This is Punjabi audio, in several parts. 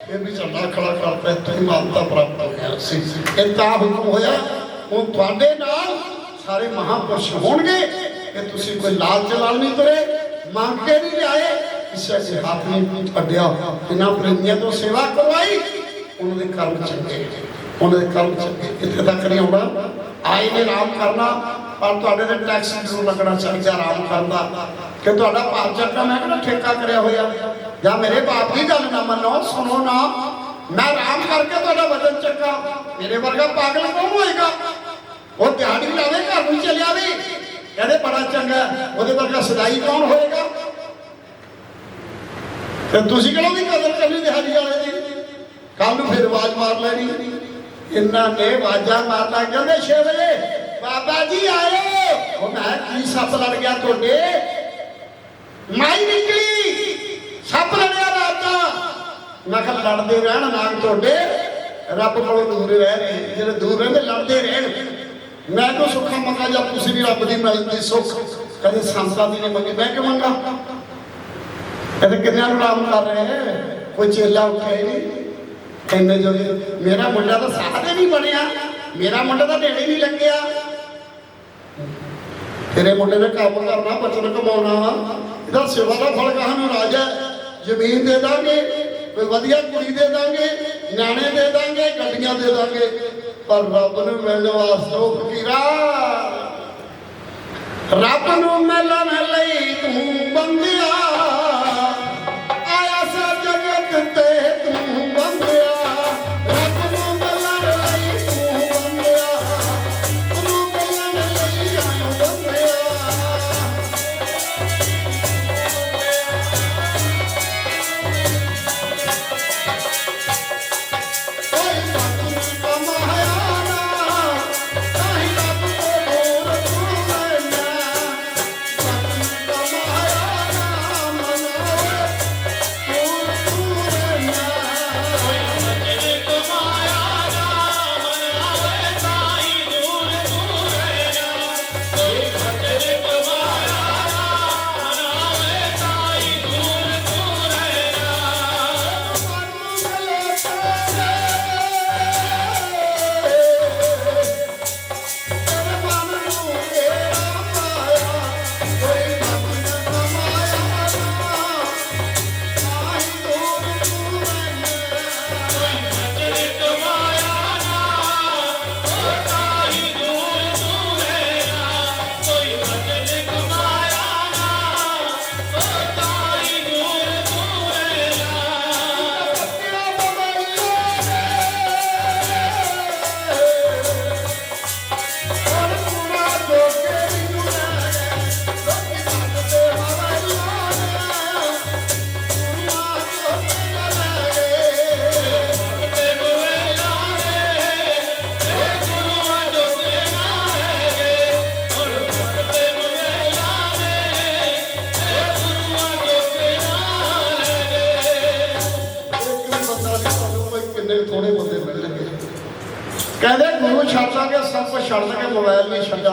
ਇਹ ਵੀ ਝੰਡਾ ਖੜਾ ਕਰਤਾ ਇੱਥੇ ਮਾਨਤਾ ਪ੍ਰਾਪਤ ਹੋਇਆ ਸੀ। ਇਹ ਹੁਕਮ ਹੋਇਆ, ਹੁਣ ਤੁਹਾਡੇ ਨਾਲ ਸਾਰੇ ਮਹਾਪੁਰਸ਼ ਹੋਣਗੇ। ਕਿ ਤੁਸੀਂ ਕੋਈ ਲਾਲ ਜਲਾਲ ਨਹੀਂ ਤੁਰੇ ਮੰਗ ਕੇ ਨਹੀਂ ਲਿਆਏ। ਕਿਸੇ ਦੇ ਹੱਥ ਨਹੀਂ ਅੱਡਿਆ ਇਹਨਾਂ ਪ੍ਰੇਮੀਆਂ ਤੋਂ ਸੇਵਾ ਕਰਵਾਈ, ਉਹਨਾਂ ਦੇ ਕਰਮ ਚੰਗੇ। ਉਹਨਾਂ ਦੇ ਕਰਮ ਚੰਗੇ। ਇੱਥੇ ਤੱਕ ਨਹੀਂ ਆਉਣਾ। ਆਏ ਨੇ ਆਰਾਮ ਕਰਨਾ, ਪਰ ਤੁਹਾਡੇ ਤੇ ਟੈਕਸ ਜ਼ਰੂਰ ਲੱਗਣਾ ਚਾਹੀਦਾ ਆਰਾਮ ਕਰਨ ਦਾ। ਕਿ ਤੁਹਾਡਾ ਭਾਰ ਚੱਕਾ ਮੈਂ ਕਿਹੜਾ ਠੇਕਾ ਕਰਿਆ ਹੋਇਆ। ਜਾਂ ਮੇਰੇ ਬਾਪ ਦੀ ਗੱਲ ਨਾ ਮੰਨੋ, ਸੁਣੋ ਨਾ। ਮੈਂ ਆਰਾਮ ਕਰਕੇ ਤੁਹਾਡਾ ਵਜਨ ਚੱਕਾ। ਮੇਰੇ ਵਰਗਾ ਪਾਗਲ ਕੌਣ ਹੋਏਗਾ? ਉਹ ਦਿਹਾੜੀ ਲਾਵੇ, ਘਰ ਨੂੰ ਚੱਲਿਆ ਵੀ ਕਹਿੰਦੇ ਬੜਾ ਚੰਗਾ ਉਹਦੇ ਵਰਗਾ ਸਦਾਈ ਕੌਣ ਹੋਏਗਾ? ਤੇ ਤੁਸੀਂ ਕਿਹੜਾ ਵੀ ਕਦਰ ਕਰਨੀ ਦਿਹਾੜੀ ਵਾਲੇ ਦੀ? ਕੱਲ ਨੂੰ ਫਿਰ ਆਵਾਜ਼ ਮਾਰ ਲੈਣੀ। ਇਹਨਾਂ ਨੇ ਆਵਾਜ਼ਾਂ ਮਾਰਨਾ, ਕਹਿੰਦੇ ਛੇ ਵਜੇ, ਬਾਬਾ ਜੀ ਆਇਓ। ਉਹ ਮੈਂ ਕੀ ਸੱਪ ਲੜ ਗਿਆ ਤੁਹਾਡੇ? ਮਾਈ ਨਿਕਲੀ। ਮੈਂ ਕਿਹਾ ਲੜਦੇ ਰਹਿਣ ਨਾਗ ਤੁਹਾਡੇ, ਰੱਬ ਕੋਲੋਂ ਦੂਰ ਰਹਿ ਰਹੇ। ਜਿਹੜੇ ਦੂਰ ਰਹਿੰਦੇ, ਲੜਦੇ ਰਹਿਣ। ਮੈਂ ਤਾਂ ਸੁੱਖਾ ਮੰਗਾ ਜਾਂ ਤੁਸੀਂ ਵੀ ਰੱਬ ਦੀ ਮਿਲਦੀ ਸੁੱਖ? ਕਦੇ ਸੰਸਾਰ ਦੀ ਨਹੀਂ ਮੰਗੀ, ਮੈਂ ਕਿ ਮੰਗਾ? ਇਹ ਤਾਂ ਕਿੰਨਾ ਨੂੰ ਕਰ ਰਹੇ ਕੋਈ ਚੇਲਾ ਉੱਠਿਆ ਨਹੀਂ। ਇੰਨੇ ਜੋ ਮੇਰਾ ਮੁੰਡਾ ਤਾਂ ਸਾਹਦੇ ਨਹੀਂ ਬਣਿਆ। ਮੇਰਾ ਮੁੰਡਾ ਤਾਂ ਢੇੜੇ ਨਹੀਂ ਲੱਗਿਆ। ਤੇਰੇ ਮੁੰਡੇ ਨੇ ਕੰਮ ਕਰਨਾ ਬਚਨ ਕਮਾਉਣਾ ਵਾ। ਇਹਦਾ ਸੇਵਾ ਦਾ ਫਲ ਕਹਾਂ ਨੂੰ ਰਾਜਾ ਜ਼ਮੀਨ ਦੇ ਦਾਂਗੇ। ਕੋਈ ਵਧੀਆ ਕੁੜੀ ਦੇ ਦਾਂਗੇ, ਨਿਆਣੇ ਦੇ ਦਾਂਗੇ, ਗੱਡੀਆਂ ਦੇ ਦਾਂਗੇ। ਪਰ ਰੱਬ ਨੂੰ ਮਿਲਣ ਵਾਸਤੇ ਉਹ ਫਕੀਰਾ। ਰੱਬ ਨੂੰ ਮਿਲਣ ਲਈ ਤੂੰ ਬੰਦਿਆ।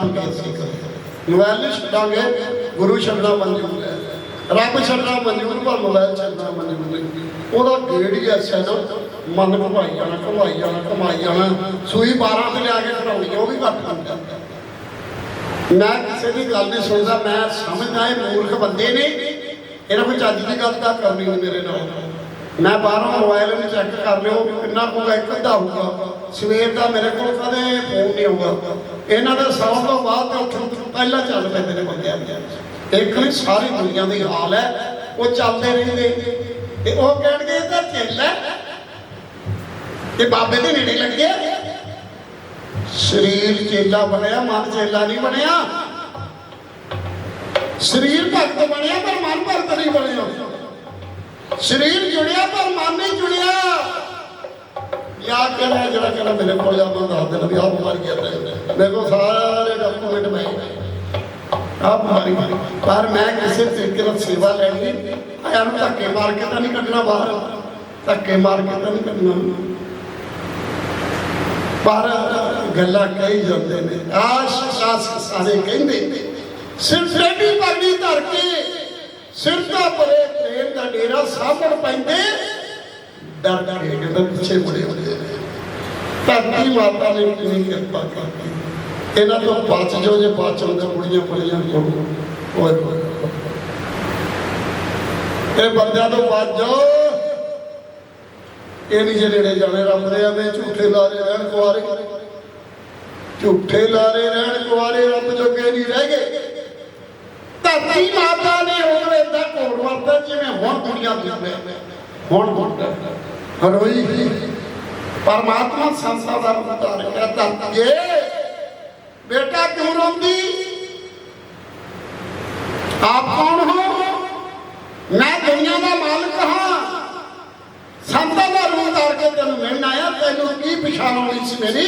ਮੋਬਾਈਲ ਅਸੀਂ। ਮੋਬਾਈਲ ਛੱਡਾਂਗੇ, ਗੁਰੂ ਛੱਡਣਾ ਮਨਜ਼ੂਰ ਹੈ ਰੱਬ ਛੱਡਣਾ ਮਨਜ਼ੂਰ ਪਰ ਮੋਬਾਈਲ ਛੱਡਣਾ ਮਨਜ਼ੂਰ ਨਹੀਂ। ਉਹਦਾ ਗੇੜ ਹੀ ਐਸਾ ਨਾ, ਮਨ ਘੁਮਾਈ ਜਾਣਾ ਘੁਮਾਈ ਜਾਣਾ ਘੁਮਾਈ ਜਾਣਾ। ਸੂਈ 12 ਤੇ ਲਿਆ ਕੇ ਖੜਾਉਣੀ ਉਹ ਵੀ ਘੱਟ ਹੁੰਦਾ। ਮੈਂ ਕਿਸੇ ਦੀ ਗੱਲ ਨਹੀਂ ਸੁਣਦਾ, ਮੈਂ ਸਮਝਦਾ ਇਹ ਮੂਰਖ ਬੰਦੇ ਨੇ। ਇਹਨਾਂ ਕੋਈ ਚੱਜ ਦੀ ਗੱਲ ਤਾਂ ਕਰਨੀ ਨਹੀਂ ਮੇਰੇ ਨਾਲ। ਮੈਂ ਬਾਹਰੋਂ ਮੋਬਾਈਲ ਵਿੱਚ ਚੈੱਕ ਕਰ ਲਿਓ, ਕਿੰਨਾ ਹੋਊਗਾ, ਇੱਕ ਅੱਧਾ ਹੋਊਗਾ। ਸਵੇਰ ਦਾ ਮੇਰੇ ਕੋਲ ਕਦੇ ਫੋਨ ਨਹੀਂ ਹੋਊਗਾ ਇਹਨਾਂ ਦੇ ਸੌਣ ਤੋਂ ਬਾਅਦ ਤੇ ਉੱਠਣ ਤੋਂ ਪਹਿਲਾਂ ਚੱਲ ਪੈਂਦੇ ਨੇ ਬੰਦਿਆਂ ਦੇ ਇੱਕ ਨਹੀਂ, ਸਾਰੀ ਦੁਨੀਆ ਦੀ ਹਾਲ ਹੈ। ਉਹ ਚੱਲਦੇ ਰਹਿੰਦੇ। ਤੇ ਉਹ ਕਹਿਣਗੇ, ਇਹ ਤਾਂ ਚੱਲ ਹੈ। ਇਹ ਬਾਬੇ ਦੇ ਨੇੜੇ ਲੱਗਿਆ ਸਰੀਰ ਚੇਲਾ ਬਣਿਆ, ਮਨ ਚੇਲਾ ਨਹੀਂ ਬਣਿਆ। ਸਰੀਰ ਭਗਤ ਬਣਿਆ, ਪਰ ਮਨ ਭਗਤ ਨਹੀਂ ਬਣਿਆ। ਸਰੀਰ ਜੁੜਿਆ, ਪਰ ਮਨ ਨਹੀਂ ਜੁੜਿਆ। ਯਾ ਕਹਿੰਦਾ ਜਿਹੜਾ ਕਹਿੰਦਾ ਮੇਰੇ ਕੋਲ ਜਾਂਦਾ ਦੱਸ ਦੇ ਵੀ ਆਹ ਬਿਮਾਰੀ ਹੈ ਮੇਰੇ ਕੋਲ ਸਾਰੇ ਡਾਕੂਮੈਂਟ ਮੈਂ ਆਹ ਬਿਮਾਰੀ। ਪਰ ਮੈਂ ਕਿਸੇ ਤਰੀਕੇ ਨਾਲ ਸੇਵਾ ਲੈਣੀ ਆਇਆ ਨੂੰ ਧੱਕੇ ਮਾਰ ਕੇ ਤਾਂ ਨਹੀਂ ਕੱਢਣਾ ਬਾਹਰ। ਧੱਕੇ ਮਾਰ ਕੇ ਤਾਂ ਨਹੀਂ ਕੱਢਣਾ। ਪਰ ਗੱਲਾਂ ਕਹੀ ਜਾਂਦੇ ਨੇ। ਆਸ਼ ਆਸ ਸਾਰੇ ਕਹਿੰਦੇ, ਸਿਰ ਟੇਢੀ ਪਗੜੀ ਧਰ ਕੇ, ਸਿਰ ਦਾ ਪਰੇ ਪ੍ਰੇਮ ਦਾ ਡੇਰਾ ਸਾਹਮਣ ਪੈਂਦੇ। ਡਰ ਕੇ ਕਹਿੰਦਾ ਪਿੱਛੇ ਮੁੜੇ ਹੁੰਦੇ। ਨੇ ਧਰਤੀ ਮਾਤਾ ਨੇ ਕਿੰਨੀ ਕਿਰਪਾ ਕੀਤੀ। ਇਹਨਾਂ ਤੋਂ ਬਚ ਜੋ ਜੇ ਬਚਣ ਦਾ ਕੁੜੀਆਂ ਕੁੜੀਆਂ ਕੋਲ ਓਏ ਇਹ ਬੰਦਿਆਂ ਤੋਂ ਬਚ ਜਾਓ। ਇਹ ਨਹੀਂ ਜੇ ਨੇੜੇ ਜਾਣੇ, ਰੱਬ ਦੇ ਐਵੇਂ ਝੂਠੇ ਲਾਰੇ ਰਹਿਣ ਕੁਆਰੇ। ਝੂਠੇ ਲਾਰੇ ਰਹਿਣ ਕੁਆਰੇ, ਰੱਬ ਜੋਗੇ ਨਹੀਂ ਰਹਿ ਗਏ। ਧਰਤੀ ਮਾਤਾ ਨੇ ਉਦੋਂ ਏਦਾਂ ਘੋੜ ਵਰਤਾ ਜਿਵੇਂ ਹੁਣ ਦੁਨੀਆ ਦੀ ਹੁਣ ਹੁਣ। ਰੋਈ ਪਰਮਾਤਮਾ ਸੰਸਾਰ ਦਾ ਉਤਾਰ ਕੇ ਧਰਤੀਏ ਬੇਟਾ ਕਿਉਂ ਰੋਂਦੀ? ਆਪ ਕੌਣ ਹੋ? ਮੈਂ ਦੁਨੀਆ ਦਾ ਮਾਲਕ ਹਾਂ। ਸੰਤਾਂ ਦਾ ਰੂਪ ਧਾਰ ਕੇ ਤੈਨੂੰ ਮਿਲਣ ਆਇਆ। ਤੈਨੂੰ ਕੀ ਪਛਾਣ ਹੋਣੀ ਸੀ ਮੇਰੀ?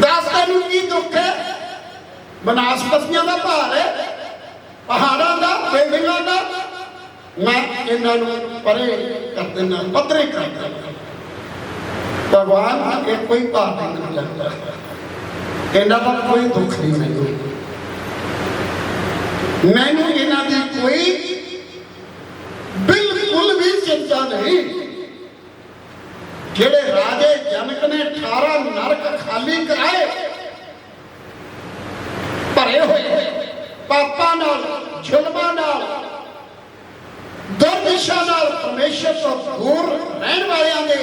ਦੱਸ ਤੈਨੂੰ ਕੀ ਦੁੱਖ ਹੈ? ਬਨਾਸਪਤੀਆਂ ਦਾ ਭਾਰ ਹੈ, ਪਹਾੜਾਂ ਦਾ, ਬਿਲਡਿੰਗਾਂ ਦਾ। ਮੈਂ ਇਹਨਾਂ ਨੂੰ ਪਰੇ ਕਰ ਦਿੰਦਾ, ਪੱਧਰੇ ਕਰ ਦਿੰਦਾ। ਭਗਵਾਨ ਇਹ ਕੋਈ ਭਾਰ ਨਹੀਂ ਲੱਗਦਾ। ਇਹਨਾਂ ਦਾ ਕੋਈ ਦੁੱਖ ਨਹੀਂ ਮੈਨੂੰ। ਮੈਨੂੰ ਇਹਨਾਂ ਦੀ ਕੋਈ ਬਿਲਕੁਲ ਵੀ ਚਿੰਤਾ ਨਹੀਂ। ਜਿਹੜੇ ਰਾਜੇ ਜਨਕ ਨੇ 18 ਨਰਕ ਖਾਲੀ ਕਰਾਏ, ਭਰੇ ਹੋਏ, ਪਾਪਾਂ ਨਾਲ, ਜ਼ੁਲਮਾਂ ਨਾਲ, ਦੁਰਦਿਸ਼ਾ ਨਾਲ ਪਰਮੇਸ਼ਰ ਤੋਂ ਦੂਰ ਰਹਿਣ ਵਾਲਿਆਂ ਦੇ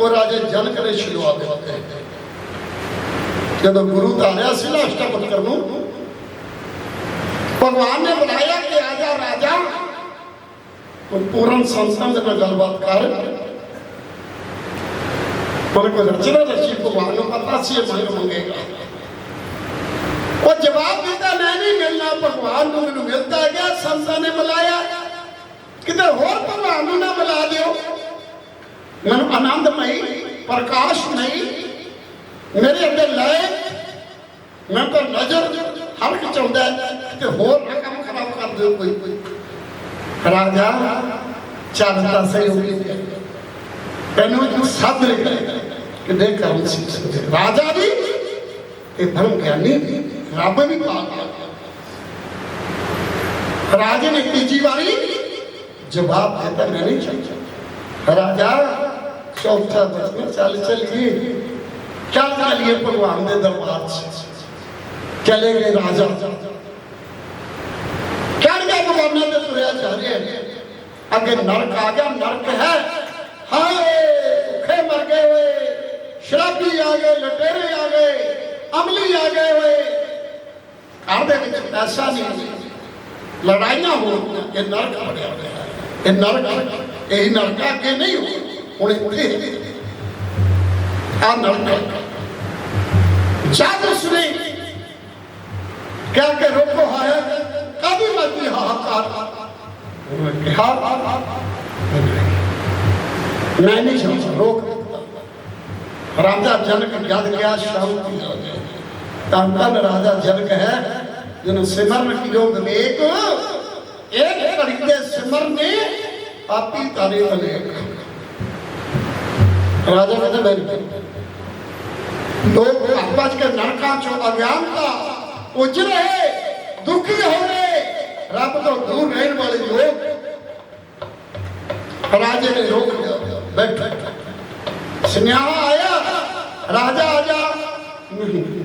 ਉਹ ਰਾਜੇ ਜਨਕ ਨੇ ਸ਼ੁਰੂਆਤ ਦਿੱਤੇ ਜਦੋਂ ਗੁਰੂ ਧਾਰਿਆ ਸੀ ਨਾ ਅਸ਼ਟਪਦ ਨੂੰ, ਭਗਵਾਨ ਨੇ ਬੁਲਾਇਆ ਕਿ ਆ ਜਾ ਰਾਜਾ। ਉਹ ਪੂਰਨ ਸੰਸਾਰ ਦੇ ਨਾਲ ਗੱਲਬਾਤ ਕਰ। ਪਰ ਕੋਈ ਰਚਨਾ ਰਚੀ ਭਗਵਾਨ ਨੂੰ ਪਤਾ ਸੀ ਇਹ ਮੰਗ ਮੰਗੇਗਾ। ਉਹ ਜਵਾਬ ਦਿੱਤਾ ਮੈਂ ਨਹੀਂ, ਮਿਲਣਾ ਭਗਵਾਨ ਨੂੰ, ਮੈਨੂੰ ਮਿਲਦਾ ਗਿਆ ਸੰਸਾਂ ਨੇ ਬੁਲਾਇਆ। ਕਿਤੇ ਹੋਰ ਭਗਵਾਨ ਨੂੰ ਨਾ ਬੁਲਾ ਦਿਓ। ਮੈਨੂੰ ਆਨੰਦਮਈ ਪ੍ਰਕਾਸ਼ਮਈ ਮੇਰੇ ਅੱਗੇ ਲੈ ਮੈਂ ਤਾਂ ਨਜ਼ਰ ਹਰ ਇੱਕ ਚਾਹੁੰਦਾ ਕਿ ਹੋਰ ਨਾ ਕੰਮ ਖਰਾਬ ਕਰ ਦਿਓ ਕੋਈ। ਰਾਜਾ ਚੱਲ ਤਾਂ ਸਹੀ ਹੋ। ਗਈ ਤੈਨੂੰ ਸੱਦ ਲਿਖਿਆ ਕਿ ਦੇ ਕਰਮ ਸੀ। ਰਾਜਾ ਵੀ ਤੇ ਧਰਮ ਗਿਆਨੀ ਰੱਬ ਵੀ ਪਾਲ ਰਾਜੇ ਨੇ ਤੀਜੀ ਵਾਰੀ ਜਵਾਬ ਦਿੱਤਾ, ਮੈਂ ਨਹੀਂ ਚਾਹੀਦਾ। ਰਾਜਾ ਚੌਥਾ ਦਸਵੇਂ ਚੱਲ ਚੱਲ ਗਈ ਚੱਲ ਚੱਲੀਏ ਭਗਵਾਨ ਦੇ ਦਰਬਾਰ 'ਚ। ਚਲੇ ਗਏ ਰਾਜਾ। ਚੜ ਗਿਆ ਭਗਵਾਨਾਂ ਦੇ ਤੁਰਿਆ ਜਾ ਰਿਹਾ ਅੱਗੇ ਨਰਕ ਆ ਗਿਆ, ਨਰਕ ਹੈ। ਹਾਏ, ਭੁੱਖੇ ਮਰ ਗਏ ਹੋਏ ਸ਼ਰਾਬੀ ਆ ਗਏ, ਲਟੇਰੇ ਆ ਗਏ, ਅਮਲੀ ਆ ਗਏ ਹੋਏ ਘਰ ਦੇ ਵਿੱਚ ਪੈਸਾ ਨਹੀਂ। ਲੜਾਈਆਂ ਹੋ ਇਹ ਨਰਕ ਬਣਿਆ ਹੋਇਆ ਇਹ ਨਰਕ ਇਹ ਨਰਕ ਅੱਗੇ ਨਹੀਂ ਹੋ ਹੁਣ ਇਹ ਆ ਨਰਕ ਜਦ ਉਸਨੇ ਕਹਿ ਕੇ ਰੋਕੋ ਹੈ ਕਾਦੀ ਮਰਦੀ ਹਾਹਾਕਾਰ। ਕਿਹਾ ਮੈਂ ਨਹੀਂ ਚਾਹੁੰਦਾ ਰੋਕ। ਰਾਜਾ ਜਨਕ ਜਦ ਗਿਆ ਸ਼ਾਂਤੀ ਹੋ ਤਾਂ ਤਨ ਰਾਜਾ ਜਨਕ ਹੈ, ਜਿਹਨੂੰ ਸਿਮਰਨ ਕੀਓ ਵਿਵੇਕ ਇੱਕ ਘੜੀ ਦੇ ਸਿਮਰਨ ਨੇ, ਆਪੀ ਤਾਰੇ ਅਨੇਕ। ਰਾਜਾ ਕਹਿੰਦਾ ਮੈਂ ਨਹੀਂ। ਲੋਕ ਆਪਸ ਕੇ ਨਰਕਾਂ ਚੋਂ ਅਗਿਆਨਤਾ ਉਜ ਰਹੇ ਦੁਖੀ ਹੋ ਰਹੇ ਰੱਬ ਤੋਂ ਦੂਰ ਰਹਿਣ ਵਾਲੇ ਲੋਕ। ਰਾਜੇ ਨੇ ਰੋਕ ਲਿਆ, ਬੈਠ। ਸੁਨੇਹਾ ਆਇਆ, ਰਾਜਾ ਆ ਜਾ। ਨਹੀਂ।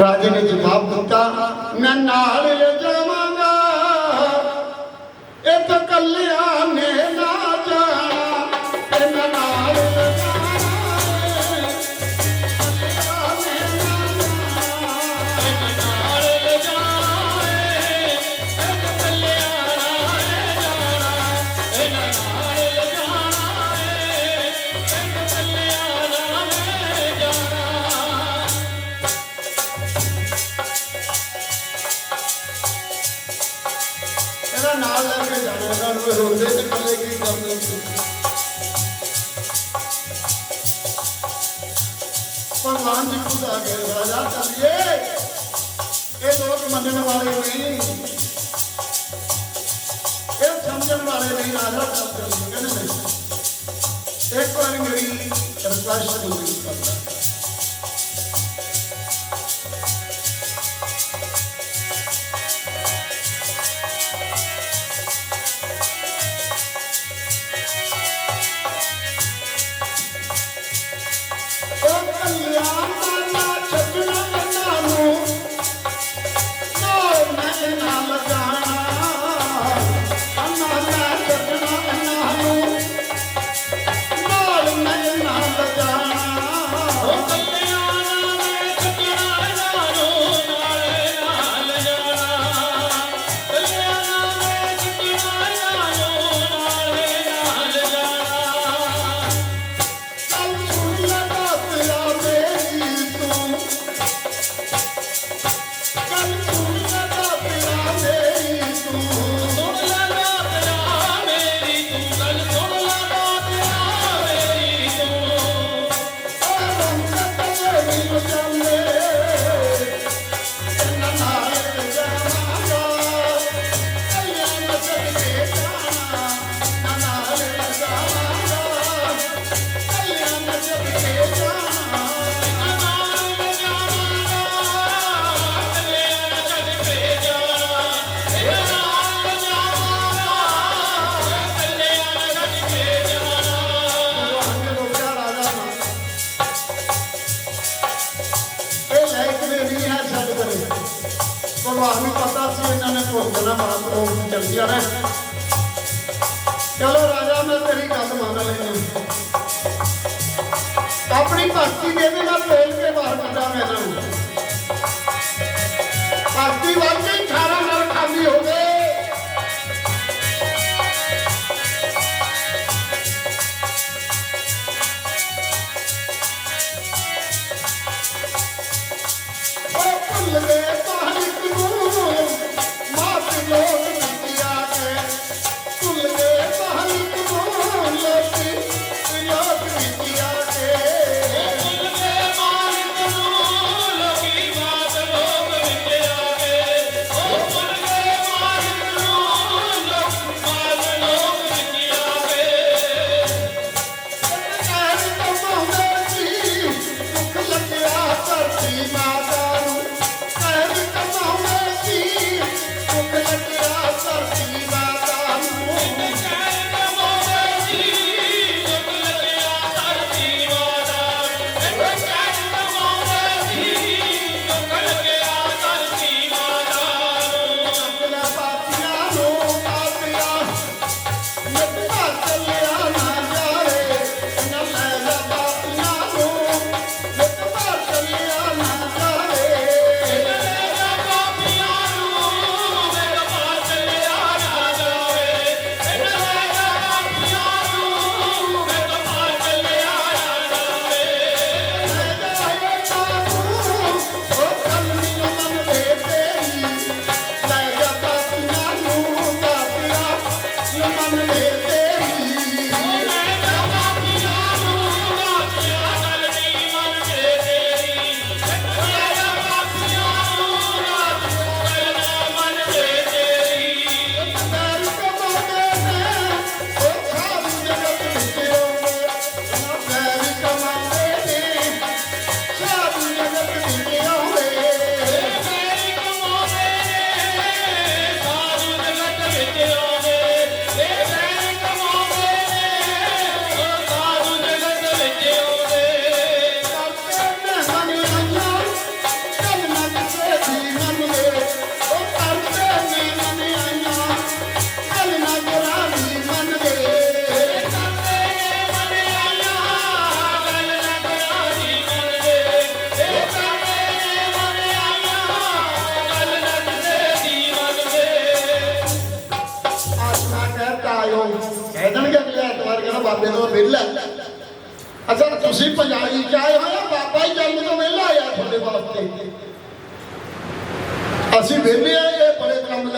ਰਾਜੇ ਨੇ ਜਵਾਬ ਦਿੱਤਾ, ਮੈਂ ਨਾਲ ਲੈ ਜਾਵਾਂਗਾ। ਇਹ ਤਾਂ ਕੱਲਿਆਂ ਨੇ ਭਗਵਾਨ ਨੂੰ ਪਤਾ ਸੀ, ਇਹਨਾਂ ਨੇ ਭੋਜਨਾ ਬਾਤ ਤੋਂ ਚੱਲੀ ਜਾਣਾ। ਚਲੋ ਰਾਜਾ, ਮੈਂ ਤੇਰੀ ਗੱਲ ਮੰਨ ਲੈਂਦਾ। ਆਪਣੀ ਭਗਤੀ ਦੇ ਵੀ ਮੈਂ ਫੇਲ ਕੇ ਬਾਹਰ ਕੱਢਾਂ ਮੈਂ ਇਹਨਾਂ ਨੂੰ ਭਗਤੀ ਵਾਂਗੇ 18 ਨਾਲ ਖਾਲੀ ਹੋ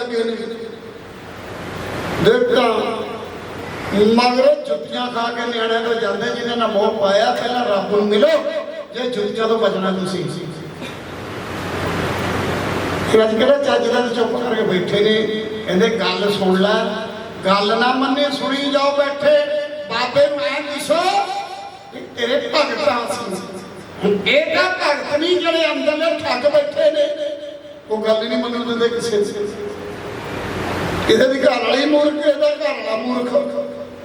ਲੱਗੇ ਨੇ। ਦੇਖਾਂ, ਮਗਰੋਂ ਜੁੱਤੀਆਂ ਖਾ ਕੇ ਨਿਆਣਿਆਂ ਤੋਂ ਜਾਂਦੇ, ਜਿਨ੍ਹਾਂ ਨੇ ਮੋਹ ਪਾਇਆ, ਪਹਿਲਾਂ ਰੱਬ ਨੂੰ ਮਿਲੋ, ਜੇ ਜੁੱਤੀਆਂ ਤੋਂ ਬਚਣਾ ਤੁਸੀਂ। ਅੱਜ ਕਿਹੜਾ ਚੱਜ ਦਾ ਚੁੱਪ ਕਰਕੇ ਬੈਠੇ ਨੇ। ਕਹਿੰਦੇ, ਗੱਲ ਸੁਣ ਲੈ, ਗੱਲ ਨਾ ਮੰਨੇ, ਸੁਣੀ ਜਾਓ ਬੈਠੇ। ਬਾਬੇ ਨੂੰ ਦਿਸੋ ਤੇਰੇ ਭਗਤਾਂ ਸੀ। ਇਹ ਤਾਂ ਭਗਤ ਨਹੀਂ, ਜਿਹੜੇ ਅੰਦਰਲੇ ਠੱਗ ਬੈਠੇ ਨੇ। ਉਹ ਗੱਲ ਹੀ ਨਹੀਂ ਮੰਨਣ ਦਿੰਦੇ ਕਿਸੇ ਕਿਸੇ ਦੀ ਘਰ ਵਾਲੀ ਮੂਰਖ, ਕਿਸੇ ਦਾ ਘਰ ਵਾਲਾ ਮੂਰਖ।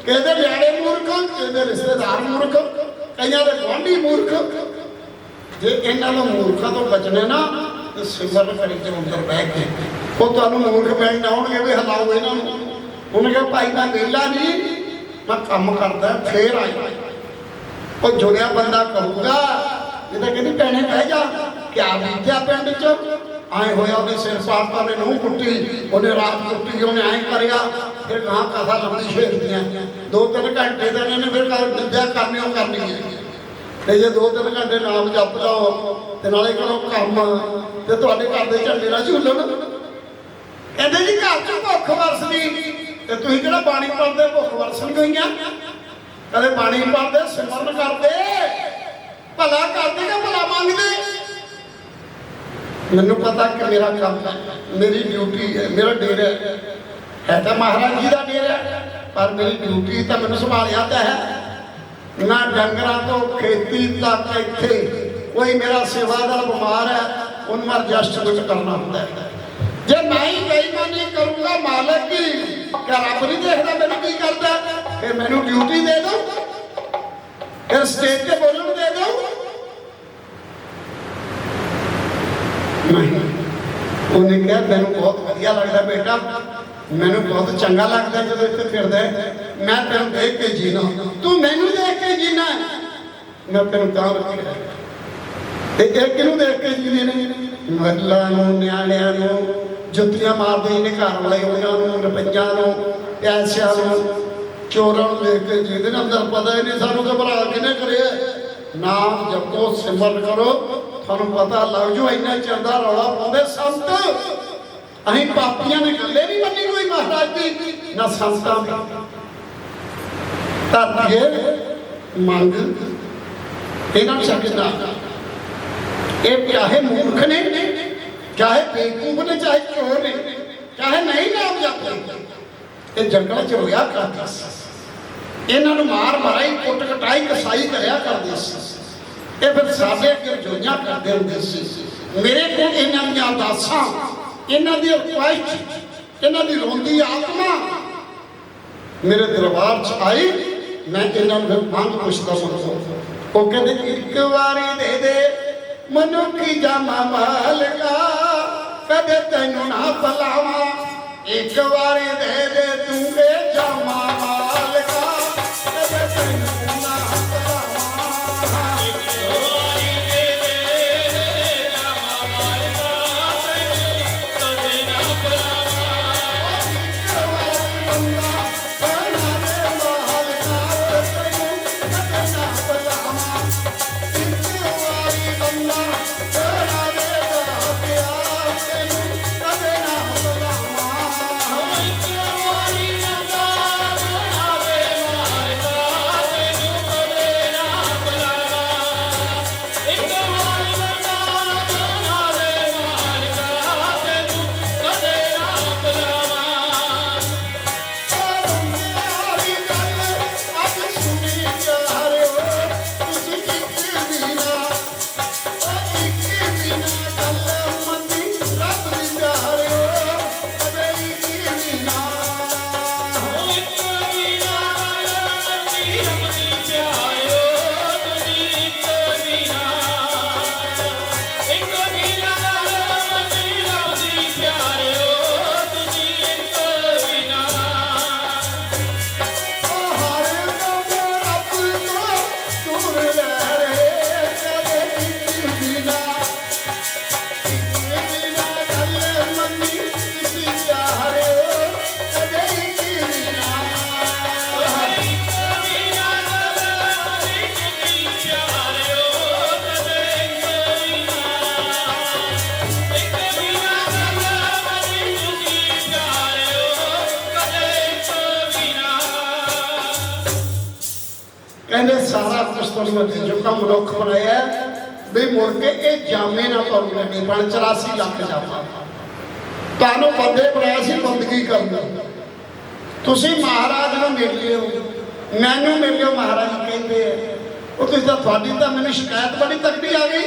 ਕਿਸੇ ਦੇ ਨਿਆਣੇ ਮੂਰਖ, ਕਿਸੇ ਦੇ ਰਿਸ਼ਤੇਦਾਰ ਮੂਰਖ, ਕਈਆਂ ਦੇ ਗੁਆਂਢੀ ਮੂਰਖ। ਜੇ ਇਹਨਾਂ ਨੂੰ ਮੂਰਖਾਂ ਤੋਂ ਬਚਣਾ ਨਾ, ਤੇ ਸਿਮਰਨ ਕਰੀ ਤੇ ਅੰਦਰ ਬਹਿ ਕੇ। ਉਹ ਤੁਹਾਨੂੰ ਮੂਰਖ ਪੈਣ ਆਉਣਗੇ ਵੀ ਹਲਾਓ ਇਹਨਾਂ ਨੂੰ। ਉਹਨੇ ਕਿਹਾ, ਭਾਈ, ਮੈਂ ਵਿਹਲਾ ਨਹੀਂ ਮੈਂ ਕੰਮ ਕਰਦਾ, ਫੇਰ ਆਇਆ ਉਹ ਜੁੜਿਆ ਬੰਦਾ ਕਹੂਗਾ ਜਿਹਦਾ ਕਹਿੰਦੀ, ਭੈਣੇ, ਬਹਿ ਜਾ। ਕਿਆ ਬੀਤਿਆ ਪਿੰਡ ਚ? ਆਏ ਹੋਇਆ ਉਹਦੇ ਸਿਰ ਪਾਪਾ ਨੇ ਨੂੰ ਕੁੱਟੀ, ਉਹਨੇ ਰਾਤ ਕੁੱਟੀ, ਉਹਨੇ ਐਂ ਕਰਿਆ, ਫਿਰ ਗਾਂ ਕਥਾ ਲੰਮੀ ਛੇੜਦੀਆਂ ਦੋ ਤਿੰਨ ਘੰਟੇ ਦਾ ਇਹਨੇ ਫਿਰ ਕਰ ਵਿਦਿਆ ਉਹ ਕਰਨੀ ਹੈ। ਤੇ ਜੇ ਦੋ ਤਿੰਨ ਘੰਟੇ ਨਾਮ ਜਪ ਲਓ ਤੇ ਨਾਲੇ ਕਰੋ ਕੰਮ, ਤੇ ਤੁਹਾਡੇ ਘਰ ਦੇ ਝੰਡੇ ਨਾਲ ਝੂਲਣ। ਕਹਿੰਦੇ ਜੀ ਘਰ ਚ ਭੁੱਖ ਵਰਸਦੀ। ਤੇ ਤੁਸੀਂ ਕਿਹੜਾ ਬਾਣੀ ਪੜਦੇ ਭੁੱਖ ਵਰਸਣ ਗਈਆਂ? ਕਦੇ ਬਾਣੀ ਪੜਦੇ ਸਿਮਰਨ ਕਰਦੇ? ਭਲਾ ਕਰਦੇ ਕਿ ਭਲਾ ਮੰਗਦੇ? ਮੈਨੂੰ ਪਤਾ ਕਿ ਮੇਰਾ ਕੰਮ ਹੈ ਮੇਰੀ ਡਿਊਟੀ ਹੈ, ਮੇਰਾ ਡੇਰਾ ਹੈ। ਹੈ ਤਾਂ ਮਹਾਰਾਜ ਜੀ ਦਾ ਡੇਰਾ ਪਰ ਮੇਰੀ ਡਿਊਟੀ ਤਾਂ ਮੈਨੂੰ ਸੰਭਾਲਿਆ ਤਾਂ ਹੈ। ਨਾ ਡੰਗਰਾਂ ਤੋਂ ਖੇਤੀ ਤੱਕ ਇੱਥੇ ਕੋਈ ਮੇਰਾ ਸੇਵਾਦਾਰ ਬਿਮਾਰ ਹੈ, ਉਹਨੂੰ ਮੈਂ ਐਡਜਸਟਮੈਂਟ ਕਰਨਾ ਹੁੰਦਾ ਹੈ। ਜੇ ਮੈਂ ਹੀ ਬੇਈਮਾਨੀ ਕਰੂੰਗਾ ਮਾਲਕ ਦੀ ਕਿ ਰੱਬ ਨਹੀਂ ਦੇਖਦਾ ਮੈਨੂੰ ਕੀ ਕਰਦਾ? ਫਿਰ ਮੈਨੂੰ ਡਿਊਟੀ ਦੇ ਦਿਓ। ਫਿਰ ਸਟੇਜ ਤੇ ਬੋਲਣ ਦੇ ਦਿਓ। ਨਹੀਂ ਉਹਨੇ ਕਿਹਾ ਤੈਨੂੰ ਬਹੁਤ ਵਧੀਆ ਲੱਗਦਾ ਬੇਟਾ। ਮੈਨੂੰ ਬਹੁਤ ਚੰਗਾ ਲੱਗਦਾ ਜਦੋਂ ਇੱਥੇ ਫਿਰਦਾ ਮੈਂ ਤੈਨੂੰ ਦੇਖ ਕੇ ਜੀਣਾ। ਤੂੰ ਮੈਨੂੰ ਦੇਖ ਕੇ ਜੀਣਾ ਮੈਂ ਤੈਨੂੰ ਤਾਂ ਰੱਖਿਆ ਤੇ ਇਹ ਕਿਹਨੂੰ ਦੇਖ ਕੇ ਜੀਂਦੇ ਨੇ? ਮਹਿਲਾ ਨੂੰ, ਨਿਆਣਿਆਂ ਨੂੰ, ਜੁੱਤੀਆਂ ਮਾਰਦੇ ਨੇ ਘਰ ਵਾਲੇ ਉਹਨਾਂ ਨੂੰ, ਰੁਪਈਆਂ ਨੂੰ, ਪੈਸਿਆਂ ਨੂੰ। ਚੋਰਾਂ ਨੂੰ ਦੇਖ ਕੇ ਜੀਂਦੇ ਨੇ। ਅੰਦਰ ਪਤਾ ਹੀ ਨਹੀਂ ਸਾਨੂੰ ਘਬਰਾ ਕਿਨੇ ਕਰਿਆ। ਨਾਮ ਜਪੋ, ਸਿਮਰਨ ਕਰੋ। ਤੁਹਾਨੂੰ ਪਤਾ ਲੱਗ ਜੂ ਇੰਨਾ ਚੰਦਾ ਰੌਲਾ ਪਾਉਂਦੇ ਸੰਤ। ਅਸੀਂ ਪਾਪੀਆਂ ਨੇ ਗੱਲੇ ਨਹੀਂ ਮੰਨੀ ਕੋਈ ਮਹਾਰਾਜ ਦੀ, ਨਾ ਸੰਤਾਂ ਦੀ। ਧਰਤੀਏ ਮੰਗ। ਇਹਨਾਂ ਨੂੰ ਸਕਦਾ ਇਹ ਚਾਹੇ ਮੂਰਖ ਨੇ, ਚਾਹੇ ਬੇਕੂਫ ਨੇ, ਚਾਹੇ ਚੋਰ ਨੇ, ਚਾਹੇ ਨਹੀਂ ਨਾਮ ਜਪਦੇ। ਇਹ ਜੰਗਲ ਚ ਹੋਇਆ ਕਰਦਾ ਸੀ। ਇਹਨਾਂ ਨੂੰ ਮਾਰ ਮਰਾਈ ਕੁੱਟ ਕਟਾਈ ਕਸਾਈ ਕਰਿਆ ਕਰਦੇ ਸੀ। ਇਹ ਫਿਰ ਸਾਡੇ ਅੱਗੇ ਜੋਈਆਂ ਕਰਦੇ ਹੁੰਦੇ ਸੀ। ਮੇਰੇ ਕੋਲ ਇਹਨਾਂ ਦੀਆਂ ਅਰਦਾਸਾਂ ਇਹਨਾਂ ਦੀ ਰਿਕੁਐਸਟ ਇਹਨਾਂ ਦੀ ਰੋਂਦੀ ਆਤਮਾ ਮੇਰੇ ਦਰਬਾਰ 'ਚ ਆਈ, ਮੈਂ ਇਹਨਾਂ ਨੂੰ ਮੰਗ ਪੁੱਛਦਾ ਮੰਗੋ। ਉਹ ਕਹਿੰਦੇ, ਇੱਕ ਵਾਰੀ ਦੇ ਦੇ, ਮਨੁੱਖੀ ਜਾਮਾ ਮਾਲਕਾ, ਕਦੇ ਤੈਨੂੰ ਨਾ ਬੁਲਾਵਾਂ ਇੱਕ ਵਾਰੀ ਦੇ ਦੇ, ਤੂੰ ਇਹ ਜਾਮਾ ਸਾਰਾ ਕੁਝ ਮਨੁੱਖ ਬਣਾਇਆ ਵੀ ਮੁੜ ਕੇ ਇਹ ਜਾਮੇ ਨਾ ਤੁਹਾਨੂੰ ਲੱਗੇ ਬਣ 84 ਲੱਖ ਜਾਮਾ। ਤੁਹਾਨੂੰ ਬੰਦੇ ਬਣਾਇਆ ਸੀ ਬੰਦਗੀ ਕਰਨ ਤੁਸੀਂ ਮਹਾਰਾਜ ਨੂੰ ਮਿਲ ਲਿਓ। ਮੈਨੂੰ ਮਿਲ ਲਿਓ, ਮਹਾਰਾਜ ਕਹਿੰਦੇ ਆ। ਉਹ ਤੁਸੀਂ ਤਾਂ ਤੁਹਾਡੀ ਤਾਂ ਮੈਨੂੰ ਸ਼ਿਕਾਇਤ ਬੜੀ ਤਕੜੀ ਆ ਗਈ।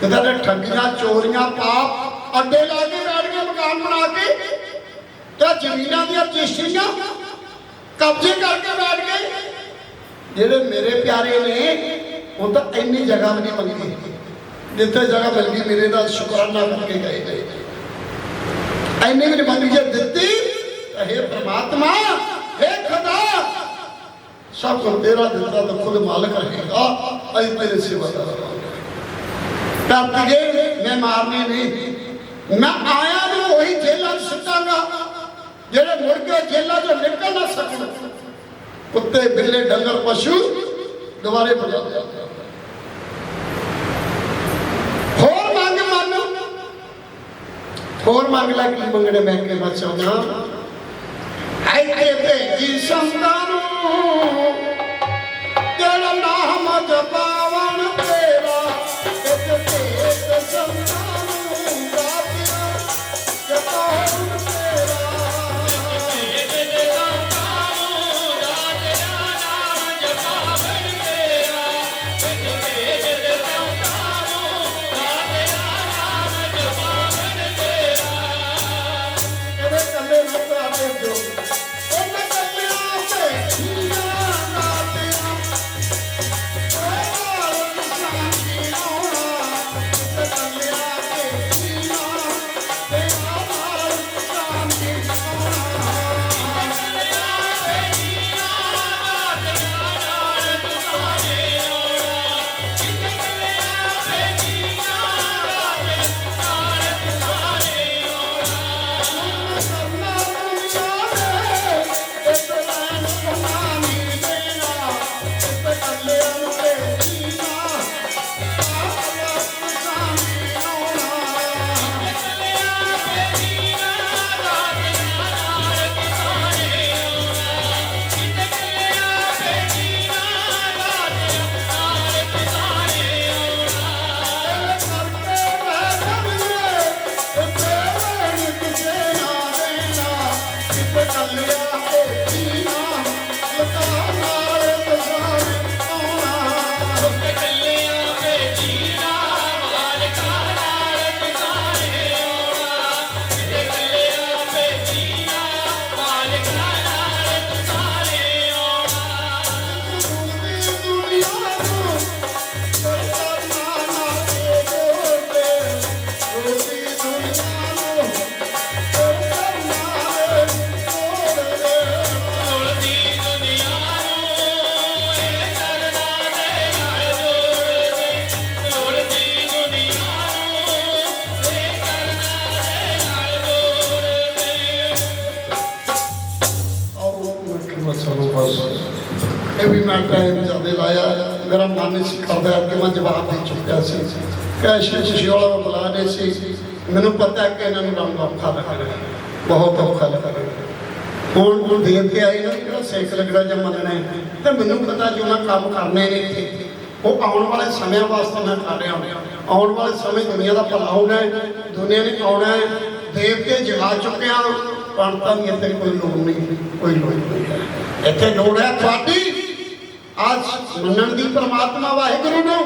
ਕਿਦਾਂ ਦੇ ਠੱਗੀਆਂ, ਚੋਰੀਆਂ, ਪਾਪ, ਅੱਡੇ ਲਾ ਕੇ ਬੈਠ ਮਕਾਨ ਬਣਾ ਕੇ, ਤੇ ਜ਼ਮੀਨਾਂ ਦੀਆਂ ਰਜਿਸਟਰੀਆਂ ਕਬਜ਼ੇ ਕਰਕੇ ਬੈਠ ਗਏ। ਜਿਹੜੇ ਮੇਰੇ ਪਿਆਰੇ ਨੇ, ਉਹ ਤਾਂ ਇੰਨੀ ਜਗ੍ਹਾ ਵੀ ਨਹੀਂ ਮੰਗੀ। ਜਿੱਥੇ ਜਗ੍ਹਾ ਮਿਲ ਗਈ, ਮੇਰੇ ਦਾ ਸ਼ੁਕਰਾਨਾ ਕਰਕੇ ਗਏ ਗਏ ਐਨੇ ਵੀ ਮੰਗੀ, ਜੇ ਦਿੱਤੀ, ਤਾਂ ਪ੍ਰਮਾਤਮਾ, ਹੇ ਖੁਦਾ, ਸਭ ਕੁਝ ਤੇਰਾ ਦਿੱਤਾ ਤਾਂ ਖੁਦ ਮਾਲਕ ਰਹੇਗਾ। ਅਸੀਂ ਤੇਰੇ ਸੇਵਾਦਾਰ ਰਹਾਂਗੇ ਮੈਂ ਮਾਰਨੇ ਨਹੀਂ। ਮੈਂ ਆਇਆ ਨੂੰ ਉਹੀ ਜੇਲਾਂ 'ਚ ਸੁੱਟਾਂਗਾ। ਜਿਹੜੇ ਮੁੜ ਕੇ ਜੇਲਾਂ 'ਚੋਂ ਨਿਕਲ ਨਾ ਸਕਣ। ਕੁੱਤੇ, ਬਿੱਲੇ, ਡੰਗਰ, ਪਸ਼ੂ ਦੁਬਾਰੇ ਬਣਾ ਹੋਰ ਮੰਗ ਮੰਨ। ਹੋਰ ਮੰਗ ਲੈ ਕੀ ਮੰਗਣੇ ਮੈਂ ਕੇ ਬਚਾਉਣਾ ਹਾਏ ਤੇ ਭੇਜੀ ਸੰਤਾਂ ਨੂੰ। ਲਾਇਆ ਮੇਰਾ ਸੀ ਕਰਦਾ ਕਿ ਮੈਂ ਜਵਾਬ ਦੇ ਚੁੱਕਿਆ ਸੀ। ਕੈਸ਼ ਸ਼ੀਸ਼ੇ ਵਾਲਾ ਬੁਲਾ ਰਹੇ ਸੀ। ਮੈਨੂੰ ਪਤਾ ਹੈ ਕਿ ਇਹਨਾਂ ਨੂੰ ਰੰਗ ਔਖਾ ਲੱਗਣਾ ਬਹੁਤ ਔਖਾ ਲੱਗਣਾ ਹੁਣ ਹੁਣ ਦੇਖ ਕੇ ਆਈ ਨਾ, ਜਿਹੜਾ ਸੇਕ ਲੱਗਣਾ ਜਾਂ ਮੰਨਣਾ ਤੇ ਮੈਨੂੰ ਪਤਾ ਜੋ ਮੈਂ ਕੰਮ ਕਰਨੇ ਨੇ ਇੱਥੇ, ਉਹ ਆਉਣ ਵਾਲੇ ਸਮਿਆਂ ਵਾਸਤੇ ਮੈਂ ਕਰ ਰਿਹਾ ਆਉਣ ਵਾਲੇ ਸਮੇਂ ਦੁਨੀਆ ਦਾ ਭਲਾ ਹੋਣਾ ਹੈ, ਦੁਨੀਆ ਨੇ ਆਉਣਾ ਹੈ। ਦੇਵਤੇ ਜਗਾ ਚੁੱਕਿਆ ਪੰਡਤਾਂ ਦੀ ਇੱਥੇ ਕੋਈ ਲੋੜ ਨਹੀਂ, ਕੋਈ ਲੋੜ ਨਹੀਂ ਇੱਥੇ ਲੋੜ ਹੈ ਤੁਹਾਡੀ। ਅੱਜ ਮੰਨਣ ਦੀ ਪ੍ਰਮਾਤਮਾ ਵਾਹਿਗੁਰੂ ਨੂੰ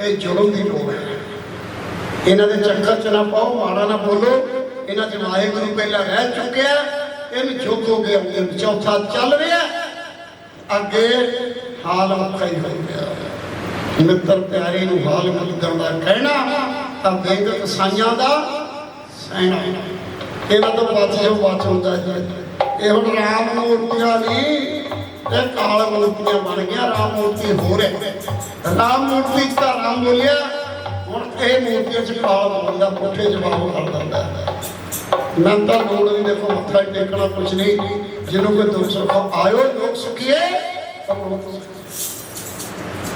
ਇਹ ਜੁਲਮ ਦੀ ਲੋੜ ਹੈ। ਇਹਨਾਂ ਦੇ ਚੱਕਰ ਚ ਨਾ ਪਾਓ, ਮਾੜਾ ਨਾ ਬੋਲੋ। ਇਹਨਾਂ ਚ ਵਾਹਿਗੁਰੂ ਪਹਿਲਾਂ ਰਹਿ ਚੁੱਕਿਆ ਇਹਨੂੰ ਚੁੱਕ ਹੋ ਗਿਆ ਇਹ ਚੌਥਾ ਚੱਲ ਰਿਹਾ ਅੱਗੇ ਹਾਲ ਔਖਾ ਹੀ ਹੋ ਗਿਆ। ਮਿੱਤਰ ਪਿਆਰੇ ਨੂੰ ਹਾਲ ਮੁੱਦਣ ਦਾ ਕਹਿਣਾ ਤਾਂ ਬੇਗ ਕਸਾਈਆਂ ਦਾ ਸਹਿਣਾ। ਇਹਨਾਂ ਤੋਂ ਬਚ ਜੋ ਬਚ ਹੁੰਦਾ ਹੈ ਇਹ ਹੁਣ ਰਾਮ ਨੂੰ ਮੂਰਤੀਆਂ ਨਹੀਂ। ਇਹ ਕਾਲ ਮੂਰਤੀਆਂ ਬਣ ਗਿਆ ਰਾਮ ਮੂਰਤੀ ਹੋ। ਰਿਹਾ ਰਾਮ ਮੂਰਤੀ 'ਚ ਰਾਮ ਬੋਲਿਆ, ਹੁਣ ਇਹ ਮੂਰਤੀਆਂ ਚ ਕਾਲ ਬੋਲਦਾ, ਪੁੱਠੇ ਜਵਾਬ ਕਰ ਦਿੰਦਾ। ਮੈਂ ਤਾਂ ਲੋੜ ਦੇਖੋ, ਮੱਥਾ ਟੇਕਣਾ ਕੁਛ ਨਹੀਂ। ਜਿਹਨੂੰ ਕੋਈ ਦੁੱਖ ਸੁੱਖ ਆਇਓ ਲੋਕ ਸੁਖੀਏ ਸਭ ਲੋਕ ਸੁਖੀ